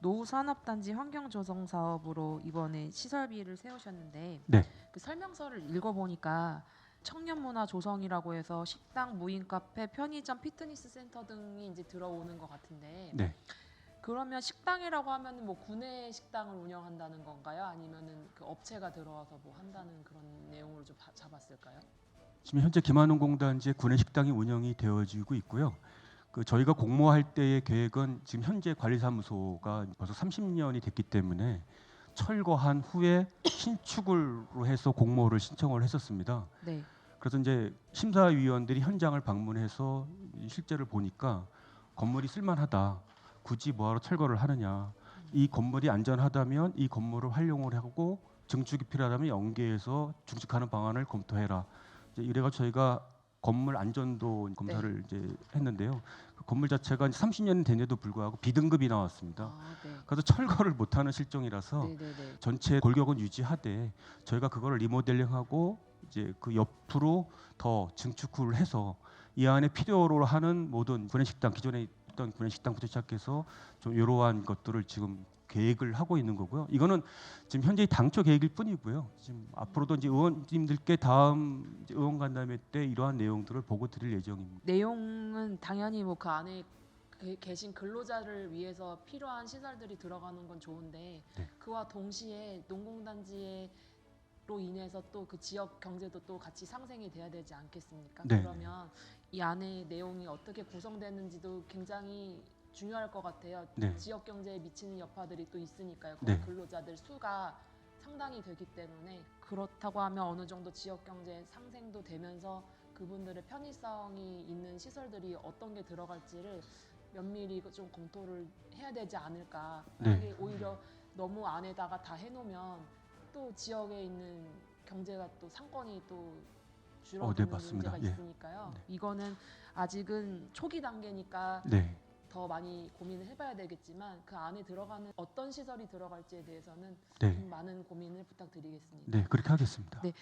노후 산업단지 환경 조성 사업으로 이번에 시설비를 세우셨는데 네. 그 설명서를 읽어보니까 청년 문화 조성이라고 해서 식당, 무인 카페, 편의점, 피트니스 센터 등이 이제 들어오는 것 같은데 네. 그러면 식당이라고 하면 뭐 구내 식당을 운영한다는 건가요? 아니면은 그 업체가 들어와서 뭐 한다는 그런 내용으로 좀 바- 잡았을까요? 지금 현재 김한원 공단지에 구내 식당이 운영이 되어지고 있고요. 그 저희가 공모할 때의 계획은 지금 현재 관리사무소가 벌써 30년이 됐기 때문에 철거한 후에 신축으로 해서 공모를 신청을 했었습니다. 네. 그래서 이제 심사위원들이 현장을 방문해서 실제를 보니까 건물이 쓸만하다. 굳이 뭐하러 철거를 하느냐. 이 건물이 안전하다면 이 건물을 활용을 하고 증축이 필요하다면 연계해서 증축하는 방안을 검토해라. 이제 이래가 저희가 건물 안전도 검사를 이제 했는데요. 그 건물 자체가 30년이 된데도 불구하고 B등급이 나왔습니다. 아, 네. 그래서 철거를 못하는 실정이라서 네, 네, 네. 전체 골격은 유지하되 저희가 그거를 리모델링하고 이제 그 옆으로 더 증축을 해서 이 안에 필요로 하는 모든 구내식당 기존에 있던 구내식당부터 시작해서 좀 이러한 것들을 지금 계획을 하고 있는 거고요. 이거는 지금 현재 당초 계획일 뿐이고요. 지금 앞으로도 이제 의원님들께 다음 의원 간담회 때 이러한 내용들을 보고 드릴 예정입니다. 내용은 당연히 뭐 그 안에 그 계신 근로자를 위해서 필요한 시설들이 들어가는 건 좋은데 네. 그와 동시에 농공단지 로 인해서 또 그 지역 경제도 또 같이 상생이 돼야 되지 않겠습니까? 네. 그러면 이 안에 내용이 어떻게 구성되는지도 굉장히 중요할 것 같아요. 네. 지역 경제에 미치는 여파들이 또 있으니까요. 네. 근로자들 수가 상당히 되기 때문에 그렇다고 하면 어느 정도 지역 경제 상생도 되면서 그분들의 편의성이 있는 시설들이 어떤 게 들어갈지를 면밀히 좀 검토를 해야 되지 않을까. 네. 이게 오히려 너무 안에다가 다 해놓으면 또 지역에 있는 경제가 또 상권이 또 줄어드는 네, 맞습니다. 문제가 예. 있으니까요. 네. 이거는 아직은 초기 단계니까 네, 더 많이 고민을 해봐야 되겠지만 그 안에 들어가는 어떤 시설이 들어갈지에 대해서는 네, 좀 많은 고민을 부탁드리겠습니다. 네 그렇게 하겠습니다. 네.